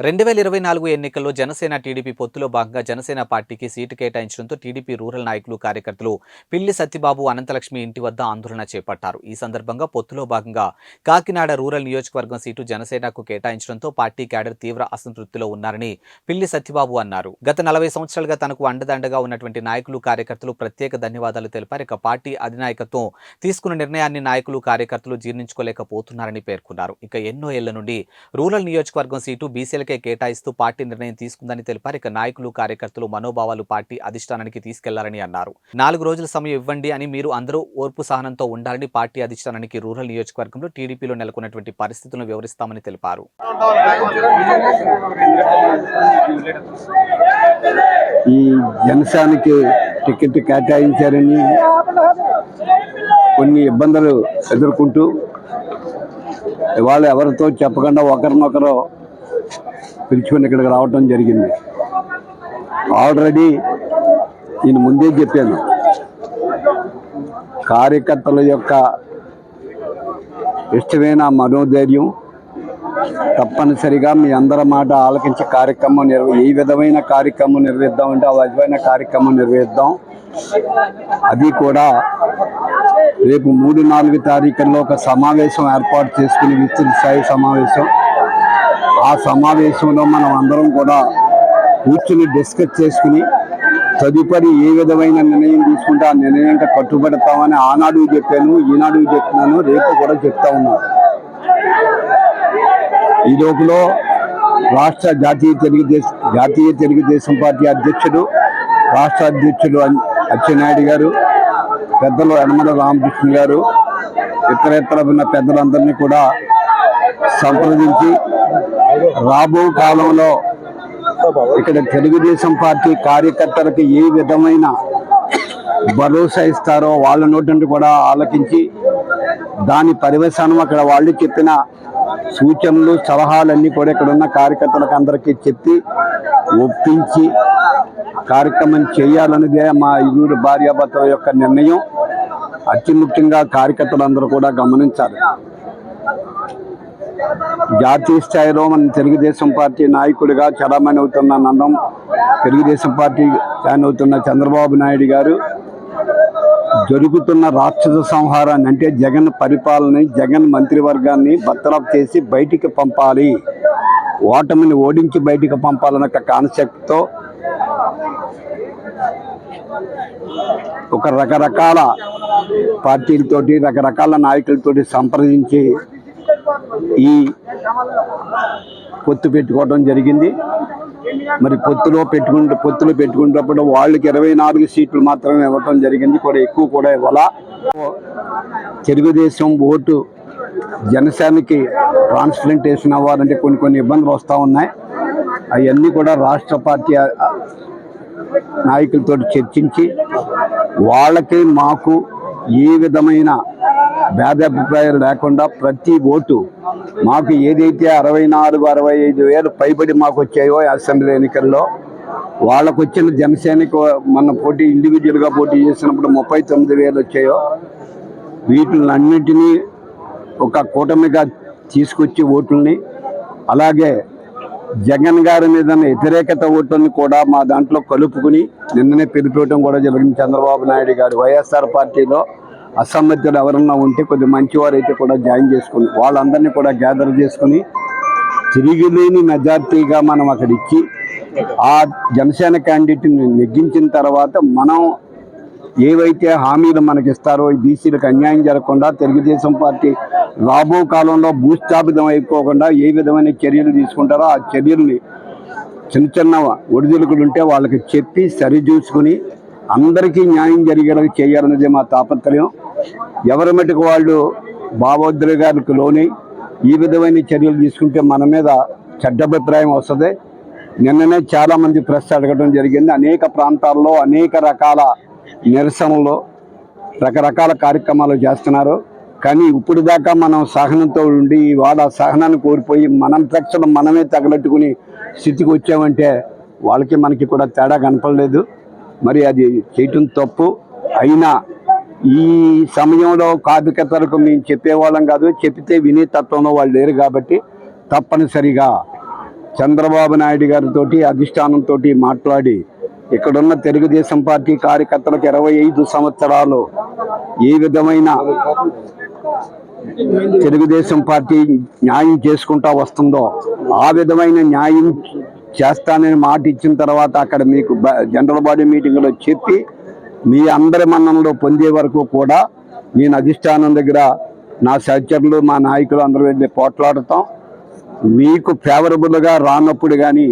రెండు వేల ఇరవై నాలుగు ఎన్నికల్లో జనసేన టీడీపీ పొత్తులో భాగంగా జనసేన పార్టీకి సీటు కేటాయించడంతో టీడీపీ రూరల్ నాయకులు కార్యకర్తలు పిల్లి సత్యబాబు అనంతలక్ష్మి ఇంటి వద్ద ఆందోళన చేపట్టారు. ఈ సందర్భంగా పొత్తులో భాగంగా కాకినాడ రూరల్ నియోజకవర్గం సీటు జనసేనకు కేటాయించడంతో పార్టీ క్యాడర్ తీవ్ర అసంతృప్తిలో ఉన్నారని పిల్లి సత్యబాబు అన్నారు. గత నలభై సంవత్సరాలుగా తనకు అండదండగా ఉన్నటువంటి నాయకులు కార్యకర్తలు ప్రత్యేక ధన్యవాదాలు తెలిపారు. ఇక పార్టీ అధినాయకత్వం తీసుకున్న నిర్ణయాన్ని నాయకులు కార్యకర్తలు జీర్ణించుకోలేకపోతున్నారని పేర్కొన్నారు. ఇక ఎన్నో ఏళ్ళ నుండి రూరల్ నియోజకవర్గం సీటు ఎమ్మెల్యేలకే కేటాయిస్తూ పార్టీ నిర్ణయం తీసుకుందని తెలిపారు. ఇక నాయకులు కార్యకర్తలు మనోభావాలు పార్టీ అధిష్టానానికి తీసుకెళ్ళాలని అన్నారు. నాలుగు రోజుల సమయం ఇవ్వండి అని మీరు అందరూ ఓర్పు సహనంతో ఉండాలని పార్టీ అధిష్టానానికి రూరల్ నియోజకవర్గంలో టీడీపీలో నెలకొన్నటువంటి పరిస్థితులను వివరిస్తామని తెలిపారు. ఈ జనసానికి టికెట్ కేటాయించారని కొన్ని ఇబ్బందులు ఎదుర్కొంటూ ఇవాళ ఎవరితో చెప్పకుండా ఒకరినొకరు పిలుచుకొని ఇక్కడికి రావటం జరిగింది. ఆల్రెడీ నేను ముందే చెప్పాను. కార్యకర్తల యొక్క ఇష్టమైన మనోధైర్యం తప్పనిసరిగా మీ అందరి మాట ఆలకించే కార్యక్రమం నిర్వ ఏ విధమైన కార్యక్రమం నిర్వహిద్దామంటే ఆ విధమైన కార్యక్రమం నిర్వహిద్దాం. అది కూడా రేపు మూడు నాలుగు తారీఖుల్లో ఒక సమావేశం ఏర్పాటు చేసుకుని విస్తృత స్థాయి సమావేశం. ఆ సమావేశంలో మనం అందరం కూడా కూర్చుని డిస్కస్ చేసుకుని తదుపరి ఏ విధమైన నిర్ణయం తీసుకుంటే ఆ నిర్ణయం కట్టుబడతామని ఆనాడు చెప్పాను ఈనాడు చెప్తున్నాను రేపు కూడా చెప్తా ఉన్నాను ఈ లోపల రాష్ట్ర జాతీయ తెలుగుదేశం జాతీయ తెలుగుదేశం పార్టీ అధ్యక్షుడు రాష్ట్ర అధ్యక్షుడు అచ్చెన్నాయుడు గారు పెద్దలు యనమల రామకృష్ణ గారు ఇతర ఇతర ఉన్న పెద్దలందరినీ కూడా సంప్రదించి రాబో కాలంలో ఇక్కడ తెలుగుదేశం పార్టీ కార్యకర్తలకు ఏ విధమైన భరోసా ఇస్తారో వాళ్ళ నోటిని కూడా ఆలకించి దాని పర్యవసానం అక్కడ వాళ్ళు చెప్పిన సూచనలు సలహాలన్నీ కూడా ఇక్కడ ఉన్న కార్యకర్తలకు అందరికీ చెప్పి ఒప్పించి కార్యక్రమం చేయాలన్నదే మా ఇరువురు భార్యాభర్తల యొక్క నిర్ణయం. అతి ముఖ్యంగా కార్యకర్తలందరూ కూడా గమనించాలి. జాతీయ స్థాయిలో మన తెలుగుదేశం పార్టీ నాయకుడిగా చలామణి అవుతున్న నందం తెలుగుదేశం పార్టీ ఫ్యాన్ అవుతున్న చంద్రబాబు నాయుడు గారు జరుగుతున్న రాక్షస సంహారాన్ని అంటే జగన్ పరిపాలన జగన్ మంత్రివర్గాన్ని బత్తరఫ్ చేసి బయటికి పంపాలి. ఓటమిని ఓడించి బయటికి పంపాలన్న ఒక కాన్సెప్ట్తో ఒక రకరకాల పార్టీలతోటి రకరకాల నాయకులతోటి సంప్రదించి ఈ పొత్తు పెట్టుకోవడం జరిగింది. మరి పొత్తులో పెట్టుకుంటే పొత్తులో పెట్టుకున్నప్పుడు వాళ్ళకి ఇరవై నాలుగు సీట్లు మాత్రమే ఇవ్వటం జరిగింది. కూడా ఎక్కువ కూడా ఇవ్వాల? తెలుగుదేశం ఓటు జనసేనకి ట్రాన్స్ప్లాంటేషన్ అవ్వాలంటే కొన్ని కొన్ని ఇబ్బందులు వస్తూ ఉన్నాయి. అవన్నీ కూడా రాష్ట్ర పార్టీ నాయకులతో చర్చించి వాళ్ళకి మాకు ఏ విధమైన భేదాభిప్రాయాలు లేకుండా ప్రతి ఓటు మాకు ఏదైతే అరవై నాలుగు అరవై ఐదు వేలు పైబడి మాకు వచ్చాయో అసెంబ్లీ ఎన్నికల్లో వాళ్ళకు వచ్చిన జనసేనకు మన పోటీ ఇండివిజువల్గా పోటీ చేసినప్పుడు ముప్పై తొమ్మిది వేలు వచ్చాయో వీటిలన్నింటినీ ఒక కూటమిగా తీసుకొచ్చి ఓట్లని అలాగే జగన్ గారి మీద వ్యతిరేకత ఓట్లని కూడా మా దాంట్లో కలుపుకుని నిన్ననే పిలిపివ్వడం కూడా జరిగింది చంద్రబాబు నాయుడు గారు. వైఎస్ఆర్ పార్టీలో అసమ్మతులు ఎవరన్నా ఉంటే కొద్ది మంచివారు అయితే కూడా జాయిన్ చేసుకుని వాళ్ళందరినీ కూడా గ్యాదర్ చేసుకుని తిరిగిలేని మెజార్టీగా మనం అక్కడ ఇచ్చి ఆ జనసేన క్యాండిడేట్ని నెగ్గించిన తర్వాత మనం ఏవైతే హామీలు మనకి ఇస్తారో బీసీలకు అన్యాయం జరగకుండా తెలుగుదేశం పార్టీ రాబో కాలంలో భూస్థాపితం అయిపోకుండా ఏ విధమైన చర్యలు తీసుకుంటారో ఆ చర్యల్ని చిన్న చిన్న ఒడిదుడుకులు ఉంటే వాళ్ళకి చెప్పి సరిచూసుకుని అందరికీ న్యాయం జరిగేలా చేయాలన్నది మా తాపత్రయం. ఎవరి మటుకు వాళ్ళు భావోద్రేగానికి లోనై లోని ఈ విధమైన చర్యలు తీసుకుంటే మన మీద చెడ్డ అభిప్రాయం వస్తుంది. నిన్ననే చాలామంది ప్రెస్ అడగడం జరిగింది. అనేక ప్రాంతాల్లో అనేక రకాల నిరసనలు రకరకాల కార్యక్రమాలు చేస్తున్నారు. కానీ ఇప్పుడు దాకా మనం సహనంతో ఉండి వాళ్ళ సహనాన్ని కోల్పోయి మనం ప్రక్షలు మనమే తగలట్టుకుని స్థితికి వచ్చామంటే వాళ్ళకి మనకి కూడా తేడా కనపడలేదు. మరి అది చేయటం తప్పు. అయినా ఈ సమయంలో కార్యకర్తలకు మేము చెప్పేవాళ్ళం కాదు. చెప్తే వినే తత్వంలో వాళ్ళు లేరు కాబట్టి తప్పనిసరిగా చంద్రబాబు నాయుడు గారితో అధిష్టానంతో మాట్లాడి ఇక్కడున్న తెలుగుదేశం పార్టీ కార్యకర్తలకు ఇరవై ఐదు సంవత్సరాలు ఏ విధమైన తెలుగుదేశం పార్టీ న్యాయం చేసుకుంటా వస్తుందో ఆ విధమైన న్యాయం చేస్తానని మాట ఇచ్చిన తర్వాత అక్కడ మీకు బ- జనరల్ బాడీ మీటింగ్లో చెప్పి మీ అందరి మన్ననలో పొందే వరకు కూడా నేను అధిష్టానం దగ్గర నా సహచరులు మా నాయకులు అందరూ వెళ్ళి పోట్లాడతాం. మీకు ఫేవరబుల్గా రానప్పుడు కానీ